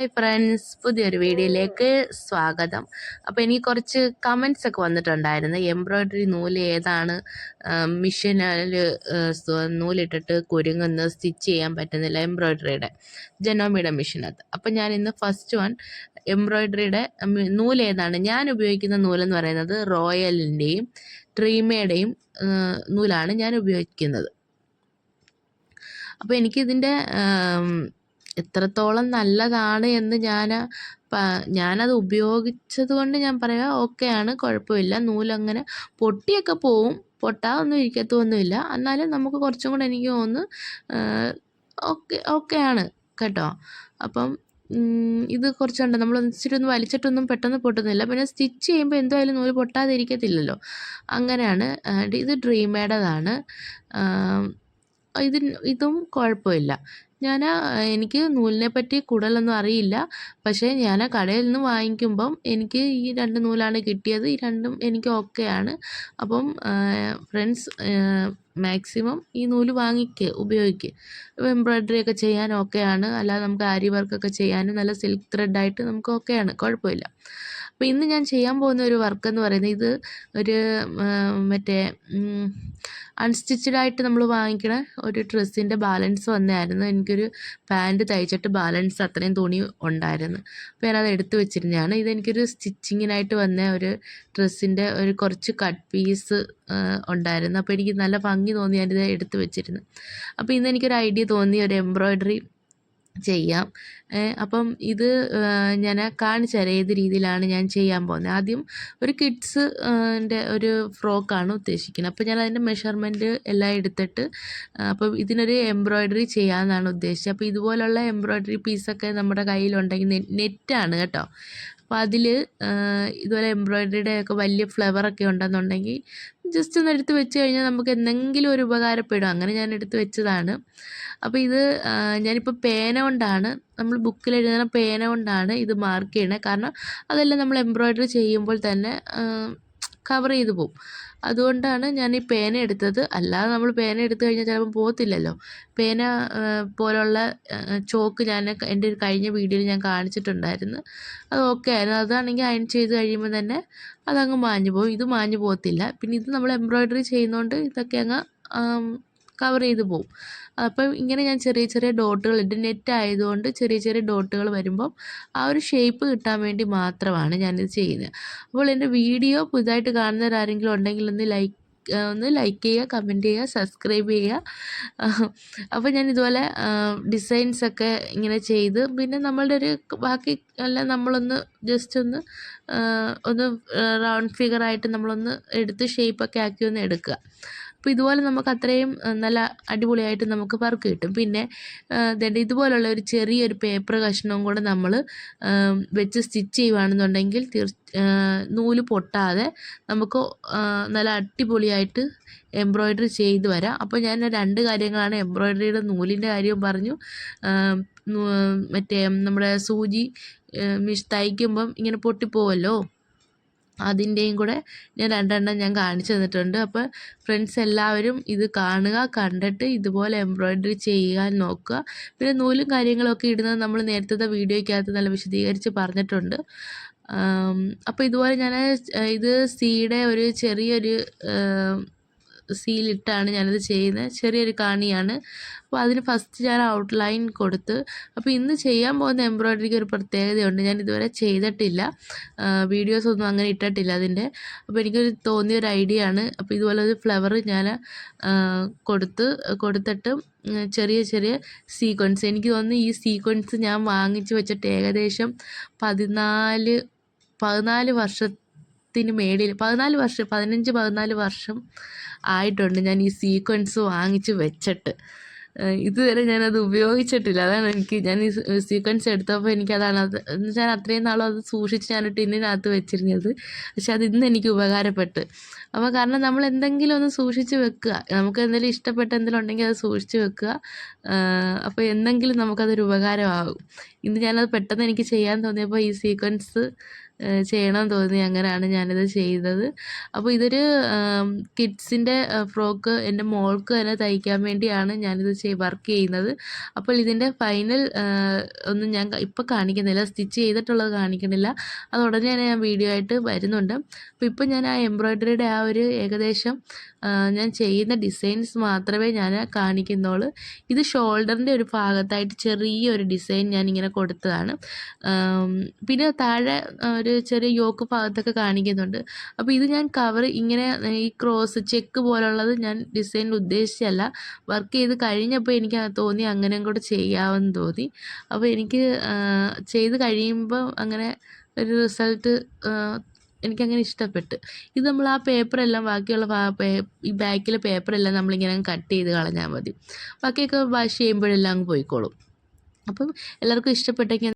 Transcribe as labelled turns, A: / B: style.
A: Hi friends പുതിയൊരു വീഡിയോയിലേക്ക് സ്വാഗതം. അപ്പോൾ എനിക്ക് കുറച്ച് കമൻസ് ഒക്കെ വന്നിട്ടുണ്ടായിരുന്നു. എംബ്രോയ്ഡറി നൂൽ ഏതാണ്? മിഷനിൽ നൂലിട്ടിട്ട് കുരുങ്ങുന്ന സ്റ്റിച്ച് ചെയ്യാൻ പറ്റുന്നില്ല എംബ്രോയ്ഡറിയുടെ ജനോമിയുടെ മെഷീനകത്ത് അപ്പോൾ ഞാൻ ഇന്ന് ഫസ്റ്റ് വൺ എംബ്രോയ്ഡറിയുടെ നൂൽ ഏതാണ്? ഞാൻ ഉപയോഗിക്കുന്ന നൂലെന്ന് പറയുന്നത് റോയലിന്റെയും ട്രീമയുടെയും നൂലാണ് ഞാൻ ഉപയോഗിക്കുന്നത്. അപ്പോൾ എനിക്കിതിന്റെ എത്രത്തോളം നല്ലതാണ് എന്ന് ഞാൻ ഞാനത് ഉപയോഗിച്ചത് കൊണ്ട് ഞാൻ പറയാം ആണ് കുഴപ്പമില്ല നൂലങ്ങനെ പൊട്ടിയൊക്കെ പോവും പൊട്ടാതൊന്നും ഇരിക്കത്തൊന്നുമില്ല. എന്നാലും നമുക്ക് കുറച്ചും കൂടെ എനിക്ക് തോന്നുന്നു ഓക്കെ ആണ് കേട്ടോ. അപ്പം ഇത് കുറച്ചുണ്ട്. നമ്മൾ ഇച്ചിരി ഒന്ന് വലിച്ചിട്ടൊന്നും പെട്ടെന്ന് പൊട്ടുന്നില്ല. പിന്നെ സ്റ്റിച്ച് ചെയ്യുമ്പോൾ എന്തായാലും നൂൽ പൊട്ടാതിരിക്കത്തില്ലല്ലോ അങ്ങനെയാണ്. ഇത് ഡ്രീമേഡതാണ് ഇതിന് ഇതും കുഴപ്പമില്ല. ഞാൻ എനിക്ക് നൂലിനെ പറ്റി കൂടുതലൊന്നും അറിയില്ല. പക്ഷേ ഞാൻ കടയിൽ നിന്ന് വാങ്ങിക്കുമ്പം എനിക്ക് ഈ രണ്ട് നൂലാണ് കിട്ടിയത്. ഈ രണ്ടും എനിക്ക് ഓക്കെയാണ്. അപ്പം ഫ്രണ്ട്സ് മാക്സിമം ഈ നൂൽ വാങ്ങിക്ക് ഉപയോഗിക്കുക എംബ്രോയ്ഡറി ഒക്കെ ചെയ്യാൻ ഓക്കെയാണ്. അല്ലാതെ നമുക്ക് ആരി വർക്കൊക്കെ ചെയ്യാനും നല്ല സിൽക്ക് ത്രെഡായിട്ട് നമുക്ക് ഓക്കെയാണ്. കുഴപ്പമില്ല. അപ്പോൾ ഇന്ന് ഞാൻ ചെയ്യാൻ പോകുന്ന ഒരു വർക്ക് എന്ന് പറയുന്നത് ഇത് ഒരു മറ്റേ അൺസ്റ്റിച്ചഡ് ആയിട്ട് നമ്മൾ വാങ്ങിക്കണ ഒരു ഡ്രസ്സിന്റെ ബാലൻസ് വന്നായിരുന്നു. എനിക്കൊരു പാന്റ് തയ്ച്ചിട്ട് ബാലൻസ് അത്രയും തുണി ഉണ്ടായിരുന്നു. അപ്പോൾ ഞാനത് എടുത്തു വെച്ചിരുന്നതാണ്. ഇതെനിക്കൊരു സ്റ്റിച്ചിങ്ങിനായിട്ട് വന്ന ഒരു ഡ്രസ്സിന്റെ ഒരു കുറച്ച് കട്ട് പീസ് ഉണ്ടായിരുന്നു. അപ്പോൾ എനിക്ക് നല്ല ഭംഗി തോന്നി ഞാനിത് എടുത്തു വെച്ചിരുന്നു. അപ്പോൾ ഇന്ന് എനിക്കൊരു ഐഡിയ തോന്നി. ഒരു എംബ്രോയ്ഡറി ചെയ്യാം. അപ്പം ഇത് ഞാൻ കാണിച്ചു തരാം ഏത് രീതിയിലാണ് ഞാൻ ചെയ്യാൻ പോകുന്നത്. ആദ്യം ഒരു കിഡ്സ് ന്റെ ഒരു ഫ്രോക്കാണ് ഉദ്ദേശിക്കുന്നത്. അപ്പോൾ ഞാൻ അതിന്റെ മെഷർമെന്റ് എല്ലാം എടുത്തിട്ട് അപ്പം ഇതിനൊരു എംബ്രോയ്ഡറി ചെയ്യാമെന്നാണ് ഉദ്ദേശിച്ചത്. അപ്പോൾ ഇതുപോലുള്ള എംബ്രോയ്ഡറി പീസൊക്കെ നമ്മുടെ കയ്യിലുണ്ടെങ്കിൽ നെറ്റാണ് കേട്ടോ. അപ്പോൾ അതിൽ ഇതുപോലെ എംബ്രോയ്ഡറിയുടെ ഒക്കെ വലിയ ഫ്ലവറൊക്കെ ഉണ്ടെന്നുണ്ടെങ്കിൽ ജസ്റ്റ് ഒന്ന് എടുത്ത് വെച്ച് കഴിഞ്ഞാൽ നമുക്ക് എന്തെങ്കിലും ഒരു ഉപകാരപ്പെടും. അങ്ങനെ ഞാൻ എടുത്ത് വെച്ചതാണ്. അപ്പോൾ ഇത് ഞാനിപ്പോൾ പേന കൊണ്ടാണ് നമ്മൾ ബുക്കിൽ എഴുതുന്ന പേന കൊണ്ടാണ് ഇത് മാർക്ക് ചെയ്യണത് കാരണം അതെല്ലാം നമ്മൾ എംബ്രോയ്ഡറി ചെയ്യുമ്പോൾ തന്നെ കവർ ചെയ്ത് പോവും. അതുകൊണ്ടാണ് ഞാൻ ഈ പേന എടുത്തത്. അല്ലാതെ നമ്മൾ പേന എടുത്തു കഴിഞ്ഞാൽ ചിലപ്പോൾ പോകത്തില്ലല്ലോ. പേന പോലുള്ള ചോക്ക് ഞാൻ എന്റെ ഒരു കഴിഞ്ഞ വീഡിയോയിൽ ഞാൻ കാണിച്ചിട്ടുണ്ടായിരുന്നു. അത് ഓക്കെ ആയിരുന്നു. അതാണെങ്കിൽ അയൺ ചെയ്ത് കഴിയുമ്പോൾ തന്നെ അതങ്ങ് മാഞ്ഞു പോകും ഇത് മാഞ്ഞു പോകത്തില്ല. പിന്നെ ഇത് നമ്മൾ എംബ്രോയ്ഡറി ചെയ്യുന്നതുകൊണ്ട് ഇതൊക്കെ അങ്ങ് കവർ ചെയ്ത് പോവും. അപ്പം ഇങ്ങനെ ഞാൻ ചെറിയ ചെറിയ ഡോട്ടുകൾ ഇട്ട് നെറ്റ് ആയതുകൊണ്ട് ചെറിയ ചെറിയ ഡോട്ടുകൾ വരുമ്പം ആ ഒരു ഷേപ്പ് കിട്ടാൻ വേണ്ടി മാത്രമാണ് ഞാനിത് ചെയ്യുന്നത്. അപ്പോൾ എന്റെ വീഡിയോ പുതുതായിട്ട് കാണുന്നവരാരെങ്കിലും ഉണ്ടെങ്കിൽ ഒന്ന് ലൈക്ക് ഒന്ന് ലൈക്ക് ചെയ്യുക കമന്റ് ചെയ്യുക സബ്സ്ക്രൈബ് ചെയ്യുക. അപ്പോൾ ഞാൻ ഇതുപോലെ ഡിസൈൻസ് ഒക്കെ ഇങ്ങനെ ചെയ്ത് പിന്നെ നമ്മളുടെ ഒരു ബാക്കി എല്ലാം നമ്മളൊന്ന് ജസ്റ്റ് ഒന്ന് ഒന്ന് റൗണ്ട് ഫിഗറായിട്ട് നമ്മളൊന്ന് എടുത്ത് ഷേപ്പൊക്കെ ആക്കി ഒന്ന് എടുക്കുക. അപ്പോൾ ഇതുപോലെ നമുക്ക് അത്രയും നല്ല അടിപൊളിയായിട്ട് നമുക്ക് വർക്ക് കിട്ടും. പിന്നെ ദണ്ട് ഇതുപോലുള്ള ഒരു ചെറിയൊരു പേപ്പർ കഷ്ണവും കൂടെ നമ്മൾ വെച്ച് സ്റ്റിച്ച് ചെയ്യുകയാണെന്നുണ്ടെങ്കിൽ നൂൽ പൊട്ടാതെ നമുക്ക് നല്ല അടിപൊളിയായിട്ട് എംബ്രോയ്ഡറി ചെയ്ത് വരാം. അപ്പോൾ ഞാൻ രണ്ട് കാര്യങ്ങളാണ് എംബ്രോയ്ഡറിയുടെ നൂലിന്റെ കാര്യവും പറഞ്ഞു. മറ്റേ നമ്മുടെ സൂചി തയ്ക്കുമ്പം ഇങ്ങനെ പൊട്ടിപ്പോവല്ലോ? അതിന്റെയും കൂടെ ഞാൻ രണ്ടെണ്ണം ഞാൻ കാണിച്ചു തന്നിട്ടുണ്ട്. അപ്പോൾ ഫ്രണ്ട്സ് എല്ലാവരും ഇത് കാണുക കണ്ടിട്ട് ഇതുപോലെ എംബ്രോയ്ഡറി ചെയ്യാൻ നോക്കുക. പിന്നെ നൂലും കാര്യങ്ങളൊക്കെ ഇടുന്നത് നമ്മൾ നേരത്തെ വീഡിയോയ്ക്കകത്ത് നല്ല വിശദീകരിച്ച് പറഞ്ഞിട്ടുണ്ട്. അപ്പോൾ ഇതുപോലെ ഞാൻ ഇത് സീയുടെ ഒരു ചെറിയൊരു സീലിട്ടാണ് ഞാനത് ചെയ്യുന്നത്. ചെറിയൊരു കാണിയാണ്. അപ്പോൾ അതിന് ഫസ്റ്റ് ഞാൻ ഔട്ട്ലൈൻ കൊടുത്ത് അപ്പോൾ ഇന്ന് ചെയ്യാൻ പോകുന്ന എംബ്രോയ്ഡറിക്ക് ഒരു പ്രത്യേകതയുണ്ട്. ഞാൻ ഇതുവരെ ചെയ്തിട്ടില്ല. വീഡിയോസ് ഒന്നും അങ്ങനെ ഇട്ടിട്ടില്ല അതിന്റെ അപ്പോൾ എനിക്കൊരു തോന്നിയ ഒരു ഐഡിയ ആണ്. അപ്പോൾ ഇതുപോലെ ഒരു ഫ്ലവർ ഞാൻ കൊടുത്ത് കൊടുത്തിട്ട് ചെറിയ ചെറിയ സീക്വൻസ് എനിക്ക് തോന്നുന്നു ഈ സീക്വൻസ് ഞാൻ വാങ്ങിച്ചു വെച്ചിട്ട് ഏകദേശം പതിനാല് പതിനാല് വർഷത്തിന് മേളിൽ പതിനാല് വർഷം പതിനഞ്ച് പതിനാല് വർഷം ആയിട്ടുണ്ട് ഞാൻ ഈ സീക്വൻസ് വാങ്ങിച്ച് വെച്ചിട്ട്. ഇതുവരെ ഞാനത് ഉപയോഗിച്ചിട്ടില്ല. അതാണ് എനിക്ക് ഞാൻ ഈ സീക്വൻസ് എടുത്തപ്പോൾ എനിക്കതാണ് അത് ഞാൻ അത്രയും നാളും അത് സൂക്ഷിച്ച് ഞാൻ ടിന്നിനകത്ത് വെച്ചിരുന്നത്. പക്ഷെ അത് ഇന്ന് എനിക്ക് ഉപകാരപ്പെട്ട്. അപ്പോൾ കാരണം നമ്മൾ എന്തെങ്കിലും ഒന്ന് സൂക്ഷിച്ച് വെക്കുക. നമുക്ക് എന്തെങ്കിലും ഇഷ്ടപ്പെട്ട എന്തെങ്കിലും ഉണ്ടെങ്കിൽ അത് സൂക്ഷിച്ച് വെക്കുക. അപ്പോൾ എന്തെങ്കിലും നമുക്കതൊരു ഉപകാരമാകും. ഇന്ന് ഞാനത് പെട്ടെന്ന് എനിക്ക് ചെയ്യാൻ തോന്നിയപ്പോൾ ഈ സീക്വൻസ് ചെയ്യണമെന്ന് തോന്നി അങ്ങനെയാണ് ഞാനിത് ചെയ്തത്. അപ്പോൾ ഇതൊരു കിഡ്സിന്റെ ഫ്രോക്ക് എന്റെ മോൾക്ക് തന്നെ തയ്ക്കാൻ വേണ്ടിയാണ് ഞാനിത് ചെയ് വർക്ക് ചെയ്യുന്നത്. അപ്പോൾ ഇതിന്റെ ഫൈനൽ ഒന്നും ഞാൻ ഇപ്പോൾ കാണിക്കുന്നില്ല. സ്റ്റിച്ച് ചെയ്തിട്ടുള്ളത് കാണിക്കുന്നില്ല. അത് ഉടനെ തന്നെ ഞാൻ വീഡിയോ ആയിട്ട് വരുന്നുണ്ട്. അപ്പോൾ ഇപ്പോൾ ഞാൻ ആ എംബ്രോയ്ഡറിയുടെ ആ ഒരു ഏകദേശം ഞാൻ ചെയ്യുന്ന ഡിസൈൻസ് മാത്രമേ ഞാൻ കാണിക്കുന്നുള്ളൂ. ഇത് ഷോൾഡറിന്റെ ഒരു ഭാഗത്തായിട്ട് ചെറിയൊരു ഡിസൈൻ ഞാൻ ഇങ്ങനെ കൊടുത്തതാണ് പിന്നെ താഴെ ഒരു ചെറിയ യോക്ക് ഭാഗത്തൊക്കെ കാണിക്കുന്നുണ്ട്. അപ്പോൾ ഇത് ഞാൻ കവർ ഇങ്ങനെ ഈ ക്രോസ് ചെക്ക് പോലുള്ളത് ഞാൻ ഡിസൈനിൽ ഉദ്ദേശിച്ചല്ല. വർക്ക് ചെയ്ത് കഴിഞ്ഞപ്പോൾ എനിക്ക് തോന്നി അങ്ങനെയും കൂടെ ചെയ്യാമെന്ന് തോന്നി. അപ്പോൾ എനിക്ക് ചെയ്ത് കഴിയുമ്പോൾ അങ്ങനെ ഒരു റിസൾട്ട് എനിക്കങ്ങനെ ഇഷ്ടപ്പെട്ടു. ഇത് നമ്മൾ ആ പേപ്പറെല്ലാം ബാക്കിയുള്ള ഈ ബാക്കിലെ പേപ്പറെല്ലാം നമ്മളിങ്ങനെ കട്ട് ചെയ്ത് കളഞ്ഞാൽ മതി. ബാക്കിയൊക്കെ വാഷ് ചെയ്യുമ്പോഴെല്ലാം അങ്ങ് പോയിക്കോളും. അപ്പം എല്ലാവർക്കും ഇഷ്ടപ്പെട്ടെങ്കിൽ